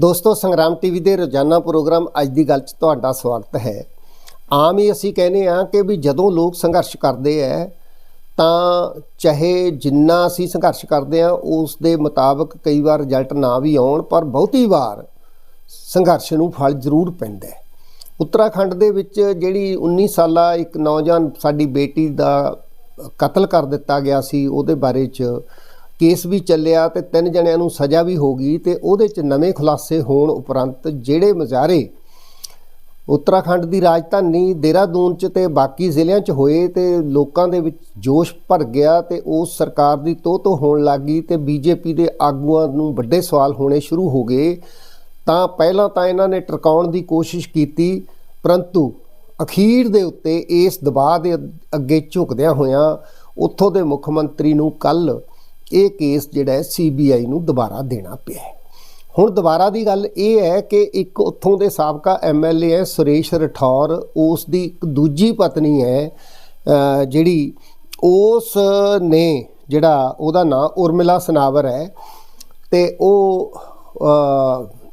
ਦੋਸਤੋ, ਸੰਗਰਾਮ ਟੀਵੀ ਦੇ ਰੋਜ਼ਾਨਾ ਪ੍ਰੋਗਰਾਮ ਅੱਜ ਦੀ ਗੱਲ 'ਚ ਤੁਹਾਡਾ ਸਵਾਗਤ ਹੈ। ਆਮ ਹੀ ਅਸੀਂ ਕਹਿੰਦੇ ਆ ਕਿ ਵੀ ਜਦੋਂ ਲੋਕ ਸੰਘਰਸ਼ ਕਰਦੇ ਆ ਤਾਂ ਚਾਹੇ ਜਿੰਨਾ ਅਸੀਂ ਸੰਘਰਸ਼ ਕਰਦੇ ਆ ਉਸ ਦੇ ਮੁਤਾਬਕ ਕਈ ਵਾਰ ਰਿਜ਼ਲਟ ਨਾ ਵੀ ਆਉਣ, ਪਰ ਬਹੁਤੀ ਵਾਰ ਸੰਘਰਸ਼ ਨੂੰ ਫਲ ਜ਼ਰੂਰ ਪੈਂਦਾ ਹੈ ਉੱਤਰਾਖੰਡ ਦੇ ਵਿੱਚ ਜਿਹੜੀ 19 ਸਾਲਾ ਇੱਕ ਨੌਜਵਾਨ ਸਾਡੀ ਬੇਟੀ ਦਾ ਕਤਲ ਕਰ ਦਿੱਤਾ ਗਿਆ ਸੀ, ਉਹਦੇ ਬਾਰੇ 'ਚ ਕੇਸ ਵੀ ਚੱਲਿਆ ਤੇ ਤਿੰਨ ਜਣਿਆਂ ਨੂੰ ਸਜ਼ਾ ਵੀ ਹੋ ਗਈ ਤੇ ਉਹਦੇ 'ਚ ਨਵੇਂ ਖੁਲਾਸੇ ਹੋਣ ਉਪਰੰਤ ਜਿਹੜੇ ਮਜ਼ਾਰੇ ਉੱਤਰਾਖੰਡ ਦੀ ਰਾਜਧਾਨੀ ਦੇਹਰਾਦੂਨ 'ਚ ਤੇ ਬਾਕੀ ਜ਼ਿਲ੍ਹਿਆਂ 'ਚ ਹੋਏ ਤੇ ਲੋਕਾਂ ਦੇ ਵਿੱਚ ਜੋਸ਼ ਭਰ ਗਿਆ ਤੇ ਉਸ ਸਰਕਾਰ ਦੀ ਤੋਹ ਤੋਂ ਹੋਣ ਲੱਗੀ ਤੇ ਬੀਜੇਪੀ ਦੇ ਆਗੂਆਂ ਨੂੰ ਵੱਡੇ ਸਵਾਲ ਹੋਣੇ ਸ਼ੁਰੂ ਹੋ ਗਏ। ਤਾਂ ਪਹਿਲਾਂ ਤਾਂ ਇਹਨਾਂ ਨੇ ਟਰਕਾਉਣ ਦੀ ਕੋਸ਼ਿਸ਼ ਕੀਤੀ, ਪਰੰਤੂ ਅਖੀਰ ਦੇ ਉੱਤੇ ਇਸ ਦਬਾਅ ਦੇ ਅੱਗੇ ਝੁਕਦਿਆਂ ਹੋਇਆਂ ਉੱਥੋਂ ਦੇ ਮੁੱਖ ਮੰਤਰੀ ਨੂੰ ਕੱਲ ਇਹ ਕੇਸ ਜਿਹੜਾ ਹੈ ਸੀਬੀਆਈ ਨੂੰ ਦੁਬਾਰਾ ਦੇਣਾ ਪਿਆ ਹੈ। ਹੁਣ ਦੁਬਾਰਾ ਦੀ ਗੱਲ ਇਹ ਹੈ ਕਿ ਇੱਕ ਉੱਥੋਂ ਦੇ ਸਾਬਕਾ ਐਮਐਲਏ ਹੈ ਸੁਰੇਸ਼ ਰਠੌਰ, ਉਸ ਦੀ ਇੱਕ ਦੂਜੀ ਪਤਨੀ ਹੈ ਜਿਹੜੀ ਉਸ ਨੇ ਜਿਹੜਾ ਉਹਦਾ ਨਾਂ ਉਰਮਿਲਾ ਸਨਾਵਰ ਹੈ ਤੇ ਉਹ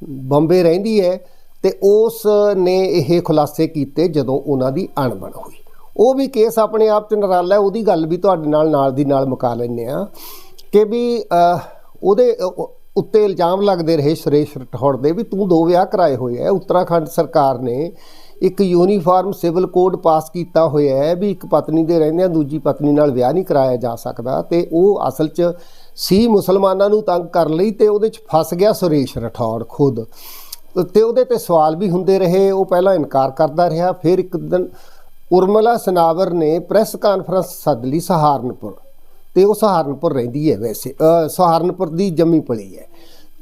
ਬੰਬੇ ਰਹਿੰਦੀ ਹੈ ਤੇ ਉਸ ਨੇ ਇਹ ਖੁਲਾਸੇ ਕੀਤੇ ਜਦੋਂ ਉਹਨਾਂ ਦੀ ਅਣਬਣ ਹੋਈ। ਉਹ ਵੀ ਕੇਸ ਆਪਣੇ ਆਪ ਚ ਨਰਾਲਾ ਉਹਦੀ ਗੱਲ ਵੀ ਤੁਹਾਡੇ ਨਾਲ ਨਾਲ ਦੀ ਨਾਲ ਮੁਕਾ ਲੈਂਦੇ ਆ ਕਿ ਵੀ ਉਹਦੇ ਉੱਤੇ ਇਲਜ਼ਾਮ ਲੱਗਦੇ ਰਹੇ ਸੁਰੇਸ਼ ਰਠੌੜ ਦੇ ਵੀ ਤੂੰ ਦੋ ਵਿਆਹ ਕਰਾਏ ਹੋਏ ਆ ਉੱਤਰਾਖੰਡ ਸਰਕਾਰ ਨੇ ਇੱਕ ਯੂਨੀਫਾਰਮ ਸਿਵਲ ਕੋਡ ਪਾਸ ਕੀਤਾ ਹੋਇਆ ਹੈ ਵੀ ਇੱਕ ਪਤਨੀ ਦੇ ਰਹਿੰਦਿਆਂ ਦੂਜੀ ਪਤਨੀ ਨਾਲ ਵਿਆਹ ਨਹੀਂ ਕਰਾਇਆ ਜਾ ਸਕਦਾ ਤੇ ਉਹ ਅਸਲ 'ਚ ਸੀ ਮੁਸਲਮਾਨਾਂ ਨੂੰ ਤੰਗ ਕਰਨ ਲਈ ਤੇ ਉਹਦੇ 'ਚ ਫਸ ਗਿਆ ਸੁਰੇਸ਼ ਰਠੌੜ ਖੁਦ। ਤੇ ਉਹਦੇ ਤੇ ਸਵਾਲ ਵੀ ਹੁੰਦੇ ਰਹੇ, ਉਹ ਪਹਿਲਾਂ ਇਨਕਾਰ ਕਰਦਾ ਰਿਹਾ, ਫਿਰ ਇੱਕ ਦਿਨ ਉਰਮਲਾ ਸਨਾਵਰ ਨੇ ਪ੍ਰੈਸ ਕਾਨਫਰੰਸ ਸੱਦ ਲਈ ਸਹਾਰਨਪੁਰ। ਤੇ ਉਹ ਸਹਾਰਨਪੁਰ ਰਹਿੰਦੀ ਹੈ ਵੈਸੇ। ਸਹਾਰਨਪੁਰ ਦੀ ਜੰਮੀ ਪਲੀ ਹੈ।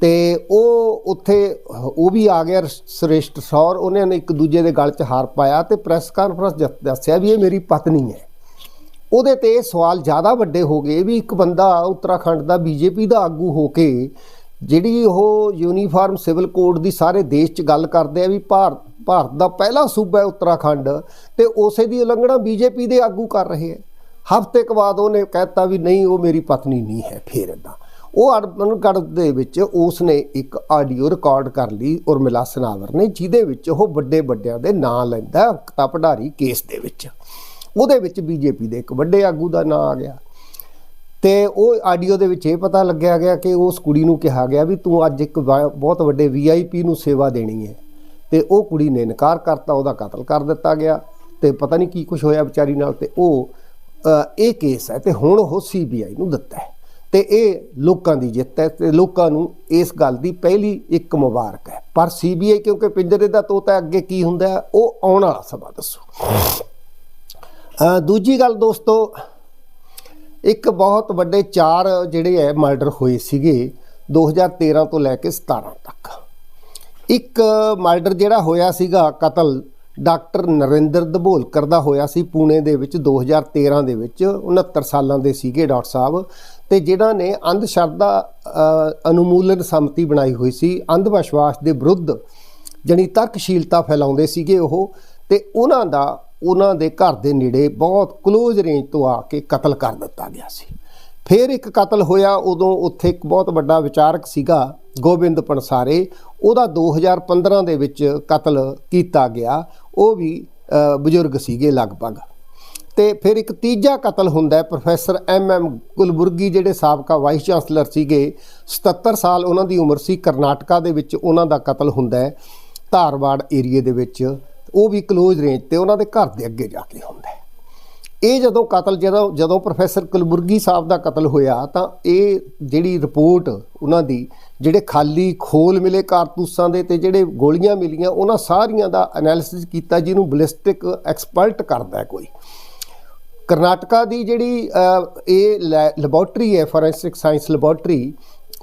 ਤੇ ਉਹ ਉੱਥੇ, ਉਹ ਵੀ ਆ ਗਿਆ ਸ੍ਰੇਸ਼ਟ ਸੌਰ। ਉਹਨੇ ਨੇ ਇੱਕ ਦੂਜੇ ਦੇ ਗਲ 'ਚ ਹਾਰ ਪਾਇਆ ਤੇ ਪ੍ਰੈਸ ਕਾਨਫਰੰਸ 'ਚ ਦੱਸਿਆ ਵੀ ਇਹ ਮੇਰੀ ਪਤਨੀ ਹੈ। ਉਹਦੇ ਤੇ ਸਵਾਲ ਜ਼ਿਆਦਾ ਵੱਡੇ ਹੋ ਗਏ ਵੀ ਇੱਕ ਬੰਦਾ ਉੱਤਰਾਖੰਡ ਦਾ ਬੀਜੇਪੀ ਦਾ ਆਗੂ ਹੋ ਕੇ ਜਿਹੜੀ ਉਹ ਯੂਨੀਫਾਰਮ ਸਿਵਲ ਕੋਡ ਦੀ ਸਾਰੇ ਦੇਸ਼ 'ਚ ਗੱਲ ਕਰਦੇ ਆ ਵੀ ਭਾਰਤ ਭਾਰਤ ਦਾ ਪਹਿਲਾ ਸੂਬਾ ਹੈ ਉੱਤਰਾਖੰਡ ਤੇ ਉਸੇ ਦੀ ਉਲੰਘਣਾ ਬੀਜੇਪੀ ਦੇ ਆਗੂ ਕਰ ਰਹੇ ਹੈ। ਹਫ਼ਤੇ ਕੁ ਬਾਅਦ ਉਹਨੇ ਕਹਿਤਾ ਵੀ ਨਹੀਂ, ਉਹ ਮੇਰੀ ਪਤਨੀ ਨਹੀਂ ਹੈ ਫੇਰ ਇਦਾਂ ਉਹ ਅਨਗੜ ਦੇ ਵਿੱਚ ਉਸ ਨੇ ਇੱਕ ਆਡੀਓ ਰਿਕਾਰਡ ਕਰ ਲਈ ਉਰਮਿਲਾ ਸਨਾਵਰ ਨੇ, ਜਿਹਦੇ ਵਿੱਚ ਉਹ ਵੱਡੇ ਵੱਡਿਆਂ ਦੇ ਨਾਂ ਲੈਂਦਾ ਅੰਕਤਾ ਪਢਾਰੀ ਕੇਸ ਦੇ ਵਿੱਚ। ਉਹਦੇ ਵਿੱਚ ਬੀਜੇਪੀ ਦੇ ਇੱਕ ਵੱਡੇ ਆਗੂ ਦਾ ਨਾਂ ਆ ਗਿਆ। ਤੇ ਉਹ ਆਡੀਓ ਦੇ ਵਿੱਚ ਇਹ ਪਤਾ ਲੱਗਿਆ ਗਿਆ ਕਿ ਉਸ ਕੁੜੀ ਨੂੰ ਕਿਹਾ ਗਿਆ ਵੀ ਤੂੰ ਅੱਜ ਇੱਕ ਵਾ- ਬਹੁਤ ਵੱਡੇ ਵੀਆਈਪੀ ਨੂੰ ਸੇਵਾ ਦੇਣੀ ਹੈ। ਤੇ ਉਹ ਕੁੜੀ ਨੇ ਇਨਕਾਰ ਕਰਤਾ, ਉਹਦਾ ਕਤਲ ਕਰ ਦਿੱਤਾ ਗਿਆ। ਤੇ ਪਤਾ ਨਹੀਂ ਕੀ ਕੁਝ ਹੋਇਆ ਵਿਚਾਰੀ ਨਾਲ ਤੇ ਉਹ ਇਹ ਕੇਸ ਹੈ ਤੇ ਹੁਣ ਉਹ ਸੀਬੀਆਈ ਨੂੰ ਦਿੱਤਾ ਹੈ। ਤੇ ਇਹ ਲੋਕਾਂ ਦੀ ਜਿੱਤ ਹੈ ਤੇ ਲੋਕਾਂ ਨੂੰ ਇਸ ਗੱਲ ਦੀ ਪਹਿਲੀ ਇੱਕ ਮੁਬਾਰਕ ਹੈ। ਪਰ ਸੀਬੀਆਈ ਕਿਉਂਕਿ ਪਿੰਜਰੇ ਦਾ ਤੋਤਾ ਅੱਗੇ ਕੀ ਹੁੰਦਾ ਉਹ ਆਉਣ ਵਾਲਾ ਸਮਾਂ ਦੱਸੋ। ਦੂਜੀ ਗੱਲ ਦੋਸਤੋ, ਇੱਕ ਬਹੁਤ ਵੱਡੇ ਚਾਰ ਜਿਹੜੇ ਹੈ ਮਰਡਰ ਹੋਏ ਸੀਗੇ 2013 ਤੋਂ ਲੈ ਕੇ 17 ਤੱਕ। ਇੱਕ ਮਰਡਰ ਜਿਹੜਾ ਹੋਇਆ ਸੀਗਾ ਕਤਲ ਡਾਕਟਰ ਨਰਿੰਦਰ ਦਬੋਲਕਰ ਦਾ ਹੋਇਆ ਸੀ ਪੂਨੇ ਦੇ ਵਿੱਚ 2013 ਦੇ ਵਿੱਚ 69 ਸਾਲਾਂ ਦੇ ਸੀਗੇ ਡਾਕਟਰ ਸਾਹਿਬ। ਤੇ ਜਿਨ੍ਹਾਂ ਨੇ ਅੰਧ ਸ਼ਰਧਾ ਅਨੁਮੂਲਨ ਸਮਤੀ ਬਣਾਈ ਹੋਈ ਸੀ। ਅੰਧ ਵਿਸ਼ਵਾਸ ਦੇ ਵਿਰੁੱਧ ਜਣੀ ਤਰਕਸ਼ੀਲਤਾ ਫੈਲਾਉਂਦੇ ਸੀਗੇ ਉਹ। ਤੇ ਉਹਨਾਂ ਦਾ, ਉਹਨਾਂ ਦੇ ਘਰ ਦੇ ਨੇੜੇ ਬਹੁਤ ਕਲੋਜ਼ ਰੇਂਜ ਤੋਂ ਆ ਕੇ ਕਤਲ ਕਰ ਦਿੱਤਾ ਗਿਆ ਸੀ। ਫਿਰ ਇੱਕ ਕਤਲ ਹੋਇਆ, ਉਦੋਂ ਉੱਥੇ ਇੱਕ ਬਹੁਤ ਵੱਡਾ ਵਿਚਾਰਕ ਸੀਗਾ, ਗੋਬਿੰਦ ਪਨਸਾਰੇ। ਉਹਦਾ 2015 ਦੇ ਵਿੱਚ ਕਤਲ ਕੀਤਾ ਗਿਆ। ਉਹ ਵੀ ਬਜ਼ੁਰਗ ਸੀਗੇ ਲਗਭਗ। ਤੇ ਫਿਰ ਇੱਕ ਤੀਜਾ ਕਤਲ ਹੁੰਦਾ ਹੈ, ਪ੍ਰੋਫੈਸਰ ਐਮ ਐਮ ਕੁਲਬੁਰਗੀ ਜਿਹੜੇ ਸਾਬਕਾ ਵਾਈਸ ਚਾਂਸਲਰ ਸੀਗੇ। 77 ਸਾਲ ਉਹਨਾਂ ਦੀ ਉਮਰ ਸੀ। ਕਰਨਾਟਕਾ ਦੇ ਵਿੱਚ ਉਹਨਾਂ ਦਾ ਕਤਲ ਹੁੰਦਾ ਹੈ, ਧਾਰਵਾੜ ਏਰੀਏ ਦੇ ਵਿੱਚ। ਉਹ ਵੀ ਕਲੋਜ਼ ਰੇਂਜ ਤੇ ਉਹਨਾਂ ਦੇ ਘਰ ਦੇ ਅੱਗੇ ਜਾ ਕੇ ਹੁੰਦਾ ਹੈ। ਇਹ ਜਦੋਂ ਕਤਲ ਜਦੋਂ ਜਦੋਂ ਪ੍ਰੋਫੈਸਰ ਕੁਲਬੁਰਗੀ ਸਾਹਿਬ ਦਾ ਕਤਲ ਹੋਇਆ ਤਾਂ ਇਹ ਜਿਹੜੀ ਰਿਪੋਰਟ ਉਹਨਾਂ ਦੀ ਜਿਹੜੇ ਖਾਲੀ ਖੋਲ ਮਿਲੇ ਕਾਰਤੂਸਾਂ ਦੇ ਤੇ ਜਿਹੜੇ ਗੋਲੀਆਂ ਮਿਲੀਆਂ ਉਹਨਾਂ ਸਾਰੀਆਂ ਦਾ ਐਨਾਲਿਸਿਸ ਕੀਤਾ ਜਿਹਨੂੰ ਬਲਿਸਟਿਕ ਐਕਸਪਰਟ ਕਰਦਾ ਕੋਈ। ਕਰਨਾਟਕਾ ਦੀ ਜਿਹੜੀ ਅ, ਇਹ ਲੈਬੋਰਟਰੀ ਹੈ ਫੋਰੈਂਸਿਕ ਸਾਇੰਸ ਲੈਬੋਰਟਰੀ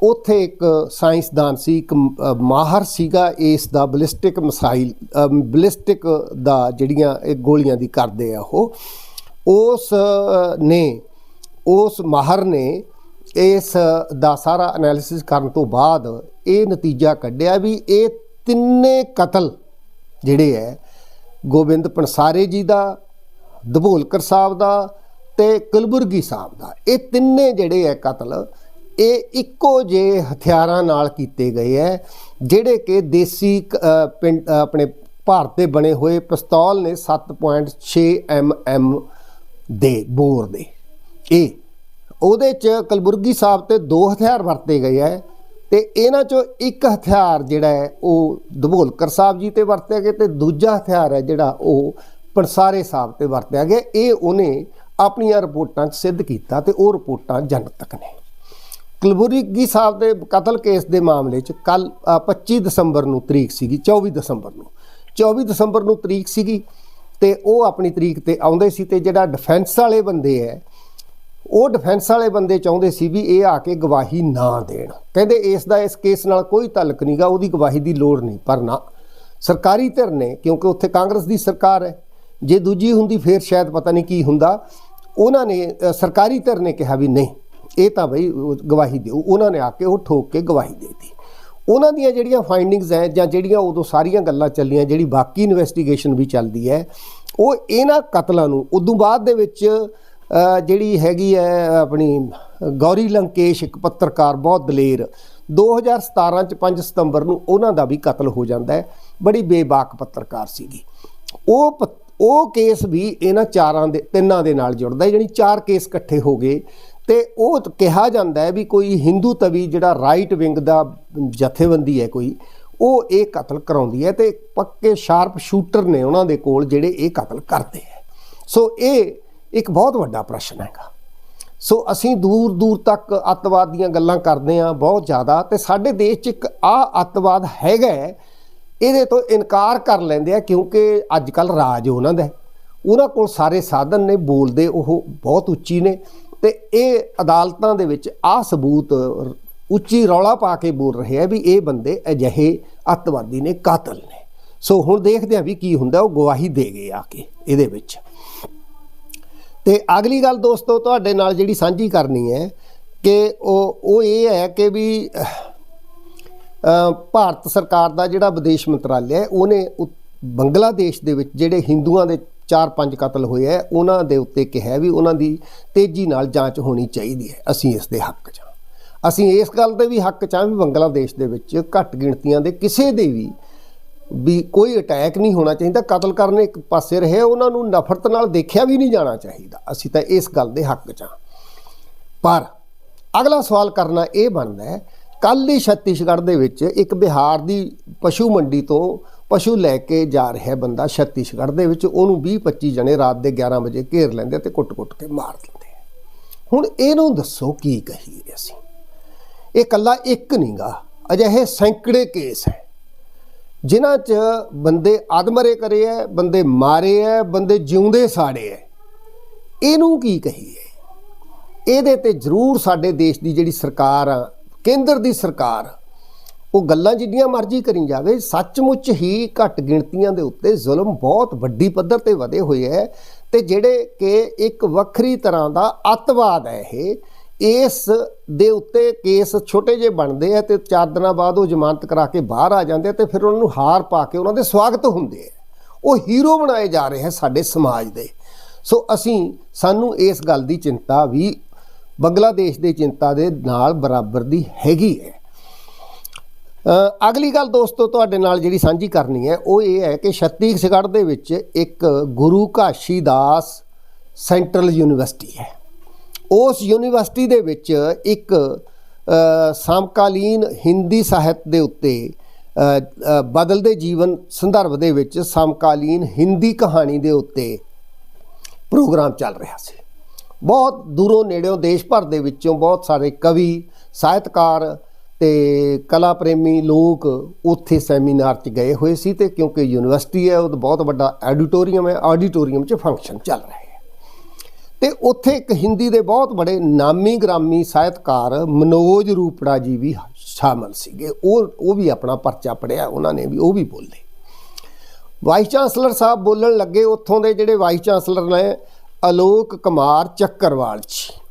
ਉੱਥੇ ਇੱਕ ਸਾਇੰਸਦਾਨ ਸੀ ਇੱਕ ਮਾਹਰ ਸੀਗਾ ਇਸ ਦਾ ਬਲਿਸਟਿਕ ਮਿਸਾਈਲ ਬਲਿਸਟਿਕ ਦਾ ਜਿਹੜੀਆਂ ਇਹ ਗੋਲੀਆਂ ਦੀ ਕਰਦੇ ਆ ਉਹ। ਉਸ ਨੇ, ਉਸ ਮਾਹਰ ਨੇ ਇਸ ਦਾ ਸਾਰਾ ਐਨਾਲਿਸਿਸ ਕਰਨ ਤੋਂ ਬਾਅਦ ਇਹ ਨਤੀਜਾ ਕੱਢਿਆ ਵੀ ਇਹ ਤਿੰਨੇ ਕਤਲ ਜਿਹੜੇ ਹੈ, ਗੋਬਿੰਦ ਪਨਸਾਰੇ ਜੀ ਦਾ, ਦਬੋਲਕਰ ਸਾਹਿਬ ਦਾ ਤੇ ਕੁਲਬੁਰਗੀ ਸਾਹਿਬ ਦਾ। ਇਹ ਤਿੰਨੇ ਜਿਹੜੇ ਹੈ ਕਤਲ, ਇਹ ਇੱਕੋ ਜਿਹੇ ਹਥਿਆਰਾਂ ਨਾਲ ਕੀਤੇ ਗਏ ਹੈ, ਜਿਹੜੇ ਕਿ ਦੇਸੀ ਕ- ਪਿੰਡ ਆਪਣੇ ਭਾਰਤ ਦੇ ਬਣੇ ਹੋਏ ਪਿਸਤੌਲ ਨੇ 7.6 mm ਦੇ ਬੋਰ ਦੇ। ਇਹ ਉਹਦੇ ਚ ਕਲਬੁਰਗੀ ਸਾਹਿਬ ਤੇ ਦੋ ਹਥਿਆਰ ਵਰਤੇ ਗਏ ਹੈ ਤੇ ਇਹਨਾਂ ਚੋਂ ਇੱਕ ਹਥਿਆਰ ਜਿਹੜਾ ਹੈ ਉਹ ਦਬੋਲਕਰ ਸਾਹਿਬ ਜੀ ਤੇ ਵਰਤਿਆ ਗਿਆ ਤੇ ਦੂਜਾ ਹਥਿਆਰ ਹੈ ਜਿਹੜਾ ਉਹ ਪੰਸਾਰੇ ਸਾਹਿਬ ਤੇ ਵਰਤਿਆ ਗਿਆ। ਇਹ ਉਹਨੇ ਆਪਣੀਆਂ ਰਿਪੋਰਟਾਂ 'ਚ ਸਿੱਧ ਕੀਤਾ ਤੇ ਉਹ ਰਿਪੋਰਟਾਂ ਜਨਤਕ ਨੇ। ਕਲਬੁਰਗੀ ਸਾਹਿਬ ਦੇ ਕਤਲ ਕੇਸ ਦੇ ਮਾਮਲੇ 'ਚ ਕੱਲ 25 ਦਸੰਬਰ ਨੂੰ ਤਰੀਕ ਸੀਗੀ 24 ਦਸੰਬਰ ਨੂੰ। 24 ਦਸੰਬਰ ਨੂੰ ਤਰੀਕ ਸੀਗੀ ਤੇ ਉਹ ਆਪਣੀ ਤਰੀਕ ਤੇ ਆਉਂਦੇ ਸੀ ਤੇ ਜਿਹੜਾ ਡਿਫੈਂਸ ਵਾਲੇ ਬੰਦੇ ਐ, ਉਹ ਡਿਫੈਂਸ ਵਾਲੇ ਬੰਦੇ ਚਾਹੁੰਦੇ ਸੀ ਵੀ ਇਹ ਆ ਕੇ ਗਵਾਹੀ ਨਾ ਦੇਣ। ਕਹਿੰਦੇ ਇਸ ਦਾ ਇਸ ਕੇਸ ਨਾਲ ਕੋਈ ਤਾਲੁਕ ਨਹੀਂਗਾ ਉਹਦੀ ਗਵਾਹੀ ਦੀ ਲੋੜ ਨਹੀਂ, ਪਰ ਨਾ। ਸਰਕਾਰੀ ਧਿਰ ਨੇ, ਕਿਉਂਕਿ ਉੱਥੇ ਕਾਂਗਰਸ ਦੀ ਸਰਕਾਰ ਹੈ ਜੇ ਦੂਜੀ ਹੁੰਦੀ ਫੇਰ ਸ਼ਾਇਦ ਪਤਾ ਨਹੀਂ ਕੀ ਹੁੰਦਾ। ਉਹਨਾਂ ਨੇ ਸਰਕਾਰੀ ਧਿਰ ਨੇ ਕਿਹਾ ਵੀ ਨਹੀਂ, ਇਹ ਤਾਂ ਬਈ ਗਵਾਹੀ ਦਿਓ। ਉਹਨਾਂ ਨੇ ਆ ਕੇ ਉਹ ਠੋਕ ਕੇ ਗਵਾਹੀ ਦੇ ਦਿੱਤੀ। ਉਹਨਾਂ ਦੀਆਂ ਜਿਹੜੀਆਂ ਫਾਈਂਡਿੰਗਸ ਹੈ ਜਾਂ ਜਿਹੜੀਆਂ ਉਦੋਂ ਸਾਰੀਆਂ ਗੱਲਾਂ ਚੱਲੀਆਂ, ਜਿਹੜੀ ਬਾਕੀ ਇਨਵੈਸਟੀਗੇਸ਼ਨ ਵੀ ਚੱਲਦੀ ਹੈ, ਉਹ ਇਹਨਾਂ ਕਤਲਾਂ ਨੂੰ, ਉਦੋਂ ਬਾਅਦ ਦੇ ਵਿੱਚ ਜਿਹੜੀ ਹੈਗੀ ਹੈ ਆਪਣੀ ਗੌਰੀ ਲੰਕੇਸ਼, ਇੱਕ ਪੱਤਰਕਾਰ ਬਹੁਤ ਦਲੇਰ 2017 ਚ 5 ਸਤੰਬਰ ਨੂੰ ਉਹਨਾਂ ਦਾ ਵੀ ਕਤਲ ਹੋ ਜਾਂਦਾ ਹੈ, ਬੜੀ ਬੇਬਾਕ ਪੱਤਰਕਾਰ ਸੀਗੀ। ਉਹ ਪ- ਉਹ ਕੇਸ ਵੀ ਇਹਨਾਂ ਚਾਰਾਂ ਦੇ, ਤਿੰਨਾਂ ਦੇ ਨਾਲ ਜੁੜਦਾ ਹੈ, ਜਾਣੀ ਚਾਰ ਕੇਸ ਇਕੱਠੇ ਹੋ ਗਏ ਤੇ ਉਹ ਕਿਹਾ ਜਾਂਦਾ ਹੈ ਵੀ ਕੋਈ ਹਿੰਦੂ ਤਵੀ ਜਿਹੜਾ ਰਾਈਟ ਵਿੰਗ ਦਾ ਜਥੇਬੰਦੀ ਹੈ ਕੋਈ, ਉਹ ਇਹ ਕਤਲ ਕਰਾਉਂਦੀ ਹੈ ਤੇ ਪੱਕੇ ਸ਼ਾਰਪ ਸ਼ੂਟਰ ਨੇ ਉਹਨਾਂ ਦੇ ਕੋਲ ਜਿਹੜੇ ਇਹ ਕਤਲ ਕਰਦੇ ਹੈ। ਸੋ ਇਹ ਇੱਕ ਬਹੁਤ ਵੱਡਾ ਪ੍ਰਸ਼ਨ ਹੈਗਾ। ਸੋ ਅਸੀਂ ਦੂਰ ਦੂਰ ਤੱਕ ਅੱਤਵਾਦ ਦੀਆਂ ਗੱਲਾਂ ਕਰਦੇ ਹਾਂ ਬਹੁਤ ਜ਼ਿਆਦਾ ਤੇ ਸਾਡੇ ਦੇਸ਼ 'ਚ ਇੱਕ ਆ ਅੱਤਵਾਦ ਹੈਗਾ ਇਹਦੇ ਤੋਂ ਇਨਕਾਰ ਕਰ ਲੈਂਦੇ ਆ ਕਿਉਂਕਿ ਅੱਜ ਕੱਲ ਰਾਜ ਉਹਨਾਂ ਦਾ ਉਹਨਾਂ ਕੋਲ ਸਾਰੇ ਸਾਧਨ ਨੇ, ਬੋਲਦੇ ਉਹ ਬਹੁਤ ਉੱਚੀ ਨੇ। ਤੇ ਇਹ ਅਦਾਲਤਾਂ ਦੇ ਵਿੱਚ ਆ ਸਬੂਤ ਉੱਚੀ ਰੌਲਾ ਪਾ ਕੇ ਬੋਲ ਰਹੇ ਆ ਵੀ ਇਹ ਬੰਦੇ ਅਜਿਹੇ ਅੱਤਵਾਦੀ ਨੇ, ਕਾਤਲ ਨੇ। ਸੋ ਹੁਣ ਦੇਖਦੇ ਆ ਵੀ ਕੀ ਹੁੰਦਾ, ਉਹ ਗਵਾਹੀ ਦੇ ਗਏ ਆ ਕੇ ਇਹਦੇ ਵਿੱਚ। ਤੇ ਅਗਲੀ ਗੱਲ ਦੋਸਤੋ, ਤੁਹਾਡੇ ਨਾਲ ਜਿਹੜੀ ਸਾਂਝੀ ਕਰਨੀ ਹੈ ਕਿ ਉਹ ਉਹ ਇਹ ਹੈ ਕਿ ਵੀ ਭਾਰਤ ਸਰਕਾਰ ਦਾ ਜਿਹੜਾ ਵਿਦੇਸ਼ ਮੰਤਰਾਲਾ ਹੈ, ਉਹਨੇ ਉ- ਬੰਗਲਾਦੇਸ਼ ਦੇ ਵਿੱਚ ਜਿਹੜੇ ਹਿੰਦੂਆਂ ਦੇ 4-5 ਕਤਲ ਹੋਏ ਹੈ ਉਹਨਾਂ ਦੇ ਉੱਤੇ ਕਿਹਾ ਵੀ ਉਹਨਾਂ ਦੀ ਤੇਜ਼ੀ ਨਾਲ ਜਾਂਚ ਹੋਣੀ ਚਾਹੀਦੀ ਹੈ ਅਸੀਂ ਇਸ ਦੇ ਹੱਕ 'ਚ ਹਾਂ। ਅਸੀਂ ਇਸ ਗੱਲ ਦੇ ਵੀ ਹੱਕ 'ਚ ਹਾਂ ਵੀ ਬੰਗਲਾਦੇਸ਼ ਦੇ ਵਿੱਚ ਘੱਟ ਗਿਣਤੀਆਂ ਦੇ ਕਿਸੇ ਦੇ ਵੀ ਵੀ ਕੋਈ ਅਟੈਕ ਨਹੀਂ ਹੋਣਾ ਚਾਹੀਦਾ। ਕਤਲ ਕਰਨ ਇੱਕ ਪਾਸੇ ਰਹੇ, ਉਹਨਾਂ ਨੂੰ ਨਫ਼ਰਤ ਨਾਲ ਦੇਖਿਆ ਵੀ ਨਹੀਂ ਜਾਣਾ ਚਾਹੀਦਾ। ਅਸੀਂ ਤਾਂ ਇਸ ਗੱਲ ਦੇ ਹੱਕ 'ਚ ਹਾਂ। ਪਰ ਅਗਲਾ ਸਵਾਲ ਕਰਨਾ ਇਹ ਬਣਦਾ ਹੈ ਕੱਲ੍ਹ ਹੀ ਛੱਤੀਸਗੜ੍ਹ ਦੇ ਵਿੱਚ ਇੱਕ ਬਿਹਾਰ ਦੀ ਪਸ਼ੂ ਮੰਡੀ ਤੋਂ ਪਸ਼ੂ ਲੈ ਕੇ ਜਾ ਰਿਹਾ ਬੰਦਾ ਛੱਤੀਸਗੜ੍ਹ ਦੇ ਵਿੱਚ, ਉਹਨੂੰ 20 25 ਜਣੇ ਰਾਤ ਦੇ 11 ਵਜੇ ਘੇਰ ਲੈਂਦੇ ਤੇ ਕੁੱਟ-ਕੁੱਟ ਕੇ ਮਾਰ ਦਿੰਦੇ ਹੁਣ ਇਹਨੂੰ ਦੱਸੋ ਕੀ ਕਹੀਏ ਅਸੀਂ? ਇਹ ਕੱਲਾ ਇੱਕ ਨਹੀਂਗਾ, ਅਜਿਹੇ ਸੈਂਕੜੇ ਕੇਸ ਹੈ। ਜਿਨ੍ਹਾਂ 'ਚ ਬੰਦੇ ਆਦਮਰੇ ਕਰੇ ਐ, ਬੰਦੇ ਮਾਰੇ ਐ, ਬੰਦੇ ਜਿਉਂਦੇ ਸਾੜੇ ਐ। ਇਹਨੂੰ ਕੀ ਕਹੀਏ? ਇਹਦੇ ਤੇ ਜ਼ਰੂਰ ਸਾਡੇ ਦੇਸ਼ ਦੀ ਜਿਹੜੀ ਸਰਕਾਰ ਆ, ਕੇਂਦਰ ਦੀ ਸਰਕਾਰ ਉਹ ਗੱਲਾਂ ਜਿੰਨੀਆਂ ਮਰਜ਼ੀ ਕਰੀ ਜਾਵੇ, ਸੱਚਮੁੱਚ ਹੀ ਘੱਟ ਗਿਣਤੀਆਂ ਦੇ ਉੱਤੇ ਜ਼ੁਲਮ ਬਹੁਤ ਵੱਡੀ ਪੱਧਰ ਤੇ ਵਧੇ ਹੋਏ ਹੈ ਤੇ ਜਿਹੜੇ ਕਿ ਇੱਕ ਵੱਖਰੀ ਤਰ੍ਹਾਂ ਦਾ ਅੱਤਵਾਦ ਹੈ ਇਹ, ਇਸ ਦੇ ਉੱਤੇ ਕੇਸ ਛੋਟੇ ਜਿਹੇ ਬਣਦੇ ਆ ਤੇ ਚਾਰ ਦਿਨਾਂ ਬਾਅਦ ਉਹ ਜ਼ਮਾਨਤ ਕਰਾ ਕੇ ਬਾਹਰ ਆ ਜਾਂਦੇ ਆ ਤੇ ਫਿਰ ਉਹਨਾਂ ਨੂੰ ਹਾਰ ਪਾ ਕੇ ਉਹਨਾਂ ਦੇ ਸਵਾਗਤ ਹੁੰਦੇ ਆ ਉਹ ਹੀਰੋ ਬਣਾਏ ਜਾ ਰਹੇ ਹੈ ਸਾਡੇ ਸਮਾਜ ਦੇ। ਸੋ ਅਸੀਂ, ਸਾਨੂੰ ਇਸ ਗੱਲ ਦੀ ਚਿੰਤਾ ਵੀ ਬੰਗਲਾਦੇਸ਼ ਦੀ ਚਿੰਤਾ ਦੇ ਨਾਲ ਬਰਾਬਰ ਦੀ ਹੈਗੀ ਹੈ। ਅਗਲੀ ਗੱਲ ਦੋਸਤੋ, ਤੁਹਾਡੇ ਨਾਲ ਜਿਹੜੀ ਸਾਂਝੀ ਕਰਨੀ ਹੈ, ਉਹ ਇਹ ਹੈ ਕਿ ਛੱਤੀਸਗੜ੍ਹ ਦੇ ਵਿੱਚ ਇੱਕ ਗੁਰੂ ਘਾਸ਼ੀ ਦਾਸ ਸੈਂਟਰਲ ਯੂਨੀਵਰਸਿਟੀ ਹੈ। ਉਸ ਯੂਨੀਵਰਸਿਟੀ ਦੇ ਵਿੱਚ ਇੱਕ ਸਮਕਾਲੀਨ ਹਿੰਦੀ ਸਾਹਿਤ ਦੇ ਉੱਤੇ ਬਦਲਦੇ ਜੀਵਨ ਸੰਦਰਭ ਦੇ ਵਿੱਚ ਸਮਕਾਲੀਨ ਹਿੰਦੀ ਕਹਾਣੀ ਦੇ ਉੱਤੇ ਪ੍ਰੋਗਰਾਮ ਚੱਲ ਰਿਹਾ ਸੀ। ਬਹੁਤ ਦੂਰੋਂ ਨੇੜਿਓਂ ਦੇਸ਼ ਭਰ ਦੇ ਵਿੱਚੋਂ ਬਹੁਤ ਸਾਰੇ ਕਵੀ, ਸਾਹਿਤਕਾਰ ਤੇ ਕਲਾ ਪ੍ਰੇਮੀ ਲੋਕ ਉੱਥੇ ਸੈਮੀਨਾਰ 'ਚ ਗਏ ਹੋਏ ਸੀ ਤੇ ਕਿਉਂਕਿ ਯੂਨੀਵਰਸਿਟੀ ਹੈ, ਉਹ ਤਾਂ ਬਹੁਤ ਵੱਡਾ ਐਡੀਟੋਰੀਅਮ ਹੈ, ਆਡੀਟੋਰੀਅਮ 'ਚ ਫੰਕਸ਼ਨ ਚੱਲ ਰਿਹਾ ਹੈ। ਤੇ ਉੱਥੇ ਇੱਕ ਹਿੰਦੀ ਦੇ ਬਹੁਤ ਬੜੇ ਨਾਮੀ ਗ੍ਰਾਮੀ ਸਾਹਿਤਕਾਰ ਮਨੋਜ ਰੂਪੜਾ ਜੀ ਵੀ ਸ਼ਾਮਲ ਸੀਗੇ। ਉਹ ਉਹ ਵੀ ਆਪਣਾ ਪਰਚਾ ਪੜਿਆ ਉਹਨਾਂ ਨੇ ਵੀ, ਉਹ ਵੀ ਬੋਲੇ। ਵਾਈਸ ਚਾਂਸਲਰ ਸਾਹਿਬ ਬੋਲਣ ਲੱਗੇ ਉੱਥੋਂ ਦੇ ਜਿਹੜੇ ਵਾਈਸ ਚਾਂਸਲਰ ਨੇ ਅਲੋਕ ਕੁਮਾਰ ਚੱਕਰਵਾਲ ਜੀ।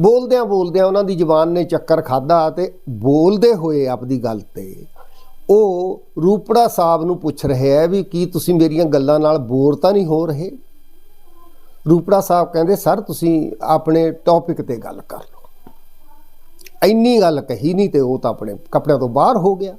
ਬੋਲਦਿਆਂ ਬੋਲਦਿਆਂ ਉਹਨਾਂ ਦੀ ਜ਼ੁਬਾਨ ਨੇ ਚੱਕਰ ਖਾਦਾ ਤੇ ਬੋਲਦੇ ਹੋਏ ਆਪਦੀ ਗੱਲ ਤੇ ਉਹ ਰੂਪੜਾ ਸਾਹਿਬ ਨੂੰ ਪੁੱਛ ਰਹੇ ਹੈ ਵੀ ਕੀ ਤੁਸੀਂ ਮੇਰੀਆਂ ਗੱਲਾਂ ਨਾਲ ਬੋਰ ਤਾਂ ਨਹੀਂ ਹੋ ਰਹੇ? ਰੂਪੜਾ ਸਾਹਿਬ ਕਹਿੰਦੇ, ਸਰ, ਤੁਸੀਂ ਆਪਣੇ ਟੌਪਿਕ ਤੇ ਗੱਲ ਕਰ ਲਓ। ਇੰਨੀ ਗੱਲ ਕਹੀ ਨਹੀਂ ਤੇ ਉਹ ਤਾਂ ਆਪਣੇ ਕੱਪੜਿਆਂ ਤੋਂ ਬਾਹਰ ਹੋ ਗਿਆ।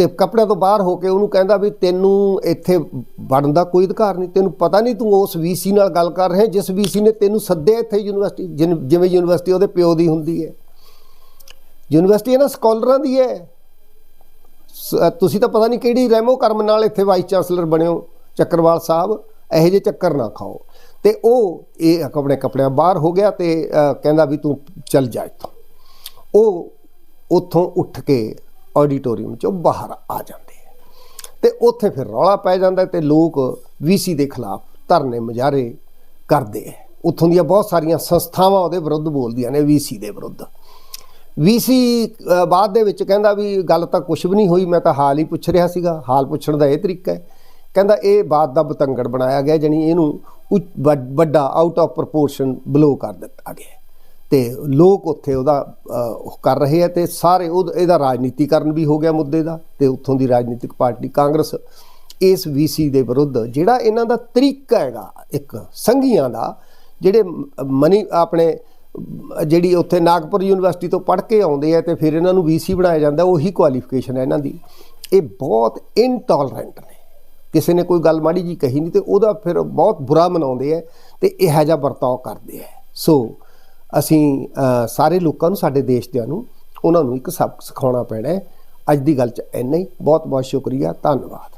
ਤੇ ਕੱਪੜਿਆਂ ਤੋਂ ਬਾਹਰ ਹੋ ਕੇ ਉਹਨੂੰ ਕਹਿੰਦਾ ਵੀ ਤੈਨੂੰ ਇੱਥੇ ਵੜਨ ਦਾ ਕੋਈ ਅਧਿਕਾਰ ਨਹੀਂ, ਤੈਨੂੰ ਪਤਾ ਨਹੀਂ ਤੂੰ ਉਸ ਵੀਸੀ ਨਾਲ ਗੱਲ ਕਰ ਰਿਹਾ, ਜਿਸ ਵੀਸੀ ਨੇ ਤੈਨੂੰ ਸੱਦਿਆ ਇੱਥੇ ਯੂਨੀਵਰਸਿਟੀ, ਜਿਨ- ਜਿਵੇਂ ਯੂਨੀਵਰਸਿਟੀ ਉਹਦੇ ਪਿਓ ਦੀ ਹੁੰਦੀ ਹੈ। ਯੂਨੀਵਰਸਿਟੀ ਇਹਨਾਂ ਸਕਾਲਰਾਂ ਦੀ ਹੈ। ਸ- ਤੁਸੀਂ ਤਾਂ ਪਤਾ ਨਹੀਂ ਕਿਹੜੀ ਰੈਮੋ ਕਰਮ ਨਾਲ ਇੱਥੇ ਵਾਈਸ ਚਾਂਸਲਰ ਬਣਿਓ, ਚੱਕਰਵਾਲ ਸਾਹਿਬ, ਇਹੋ ਜਿਹੇ ਚੱਕਰ ਨਾ ਖਾਓ। ਤੇ ਉਹ ਇਹ ਆਪਣੇ ਕੱਪੜਿਆਂ ਬਾਹਰ ਹੋ ਗਿਆ ਤੇ ਕਹਿੰਦਾ ਵੀ ਤੂੰ ਚੱਲ ਜਾ ਇੱਥੋਂ। ਉਹ ਉੱਥੋਂ ਉੱਠ ਕੇ ਆਡੀਟੋਰੀਅਮ ਚੋਂ ਬਾਹਰ ਆ ਜਾਂਦੇ ਆ। ਤੇ ਉੱਥੇ ਫਿਰ ਰੌਲਾ ਪੈ ਜਾਂਦਾ ਤੇ ਲੋਕ ਵੀਸੀ ਦੇ ਖਿਲਾਫ ਧਰਨੇ ਮੁਜ਼ਾਹਰੇ ਕਰਦੇ ਆ। ਉੱਥੋਂ ਦੀਆਂ ਬਹੁਤ ਸਾਰੀਆਂ ਸੰਸਥਾਵਾਂ ਉਹਦੇ ਵਿਰੁੱਧ ਬੋਲਦੀਆਂ ਨੇ ਵੀਸੀ ਦੇ ਵਿਰੁੱਧ। ਵੀਸੀ ਬਾਅਦ ਦੇ ਵਿੱਚ ਕਹਿੰਦਾ ਵੀ ਗੱਲ ਤਾਂ ਕੁਝ ਵੀ ਨਹੀਂ ਹੋਈ, ਮੈਂ ਤਾਂ ਹਾਲ ਹੀ ਪੁੱਛ ਰਿਹਾ ਸੀਗਾ। ਹਾਲ ਪੁੱਛਣ ਦਾ ਇਹ ਤਰੀਕਾ ਹੈ। ਕਹਿੰਦਾ ਇਹ ਬਾਤ ਦਾ ਬਤੰਗੜ ਬਣਾਇਆ ਗਿਆ, ਜਾਣੀ ਇਹਨੂੰ ਉੱਚ- ਵੱਡ- ਵੱਡਾ ਆਊਟ ਆਫ ਪ੍ਰੋਪੋਰਸ਼ਨ ਬਲੋ ਕਰ ਦਿੱਤਾ ਗਿਆ ਤੇ ਲੋਕ ਉੱਥੇ ਉਹਦਾ ਕਰ ਰਹੇ ਆ ਤੇ ਸਾਰੇ ਉਹ ਇਹਦਾ ਰਾਜਨੀਤੀਕਰਨ ਵੀ ਹੋ ਗਿਆ ਮੁੱਦੇ ਦਾ ਤੇ ਉੱਥੋਂ ਦੀ ਰਾਜਨੀਤਿਕ ਪਾਰਟੀ ਕਾਂਗਰਸ, ਇਸ ਵੀਸੀ ਦੇ ਵਿਰੁੱਧ ਜਿਹੜਾ ਇਹਨਾਂ ਦਾ ਤਰੀਕਾ ਹੈਗਾ, ਇੱਕ ਸੰਘੀਆਂ ਦਾ, ਜਿਹੜੇ ਮਨੀ ਆਪਣੇ, ਜਿਹੜੀ ਉੱਥੇ ਨਾਗਪੁਰ ਯੂਨੀਵਰਸਿਟੀ ਤੋਂ ਪੜ੍ਹ ਕੇ ਆਉਂਦੇ ਆ ਤੇ ਫਿਰ ਇਹਨਾਂ ਨੂੰ ਵੀਸੀ ਬਣਾਇਆ ਜਾਂਦਾ, ਉਹੀ ਕੁਆਲੀਫਿਕੇਸ਼ਨ ਹੈ ਇਹਨਾਂ ਦੀ। ਇਹ ਬਹੁਤ ਇਨਟੋਲਰੈਂਟ ਨੇ। ਕਿਸੇ ਨੇ ਕੋਈ ਗੱਲ ਮਾੜੀ ਜੀ ਕਹੀ ਨਹੀਂ ਤੇ ਉਹਦਾ ਫਿਰ ਬਹੁਤ ਬੁਰਾ ਮਨਾਉਂਦੇ ਆ ਤੇ ਇਹੋ ਜਿਹਾ ਵਰਤਾਓ ਕਰਦੇ ਆ। ਸੋ ਅਸੀਂ ਸਾਰੇ ਲੋਕਾਂ ਨੂੰ, ਸਾਡੇ ਦੇਸ਼ ਦਿਆਂ ਨੂੰ, ਉਹਨਾਂ ਨੂੰ ਇੱਕ ਸਬਕ ਸਿਖਾਉਣਾ ਪੈਣਾ ਹੈ। ਅੱਜ ਦੀ ਗੱਲ 'ਚ ਇੰਨਾ ਹੀ। ਬਹੁਤ ਬਹੁਤ ਸ਼ੁਕਰੀਆ। ਧੰਨਵਾਦ।